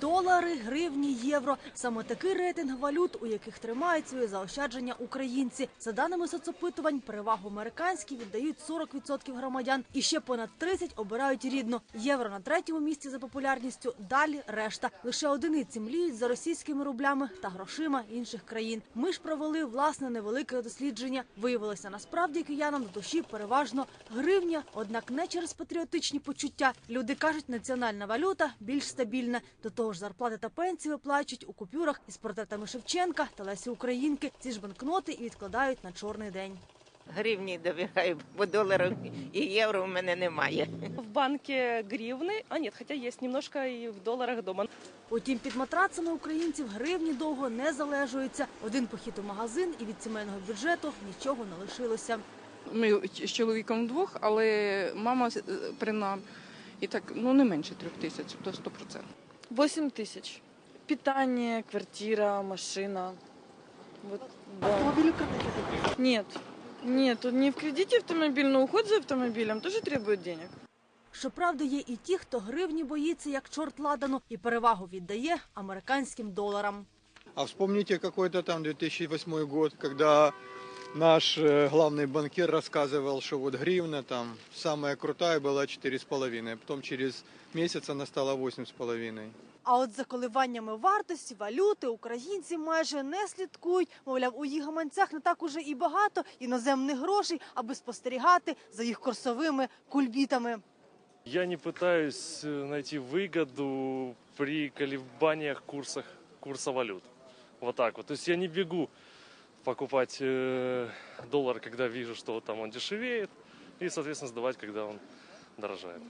Долари, гривні, євро саме такий рейтинг валют, у яких тримають свої заощадження українці. За даними соцопитувань, перевагу американській віддають 40% громадян, і ще понад 30 обирають рідну. Євро на третьому місці за популярністю. Далі решта. Лише одиниці мліють за російськими рублями та грошима інших країн. Ми ж провели власне невелике дослідження. Виявилося насправді киянам до душі переважно гривня, однак не через патріотичні почуття. Люди кажуть, національна валюта більш стабільна. До того ж, зарплати та пенсії виплачують у купюрах із портретами Шевченка та Лесі Українки. Ці ж банкноти і відкладають на чорний день. Гривні довіряю, бо доларів і євро в мене немає. В банке гривны, а нет, хотя есть немножко и в долларах дома. Утім, під матрацами українців гривні довго не залежуються. Один похід у магазин і від сімейного бюджету нічого не лишилося. Ми з чоловіком вдвох, але мама е, при нам. І так, ну не менше трьох тисяч, до 100%. 8 тысяч. Питание, квартира, машина. Вот, да. Автомобілі кредити. Нет, нет, тут не в кредите автомобиль, но уход за автомобилем тоже требует денег. Щоправда, є і ті, хто гривні боїться як чорт ладану і перевагу віддає американським доларам. А вспомните какой-то там 2008 год, когда наш э, главный банкир рассказывал, что вот гривна там самая крутая была 4,5, потом через месяц она стала 8,5. А от за коливаннями вартості валюти українці майже не слідкують. Мовляв, у їх гаманцях не так уже і багато іноземних грошей, аби спостерігати за їх курсовими кульбітами. Я не пытаюсь э, найти выгоду при колебаниях курсах, курса валют. Вот так вот. То есть я не бегу покупать э, доллар, когда вижу, что там он дешевеет, и, соответственно, сдавать, когда он дорожает.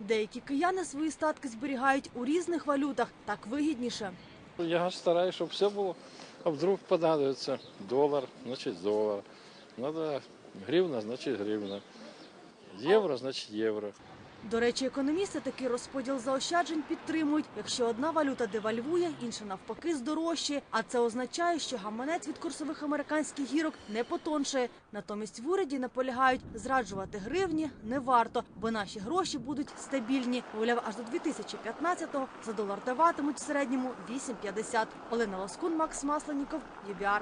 Деякі кияни свої статки зберігають у різних валютах, так вигідніше. Я стараюсь, чтобы все было. А вдруг понадобится доллар, значит доллар. Надо гривна, значит гривна. Евро, значит евро. До речі, економісти такий розподіл заощаджень підтримують. Якщо одна валюта девальвує, інша навпаки здорожчає. А це означає, що гаманець від курсових американських гірок не потоншає. Натомість в уряді наполягають, зраджувати гривні не варто, бо наші гроші будуть стабільні. Мовляв, аж до 2015-го за долар даватимуть в середньому 8,50. Олена Лоскун, Макс Масленіков, ЮБІАР.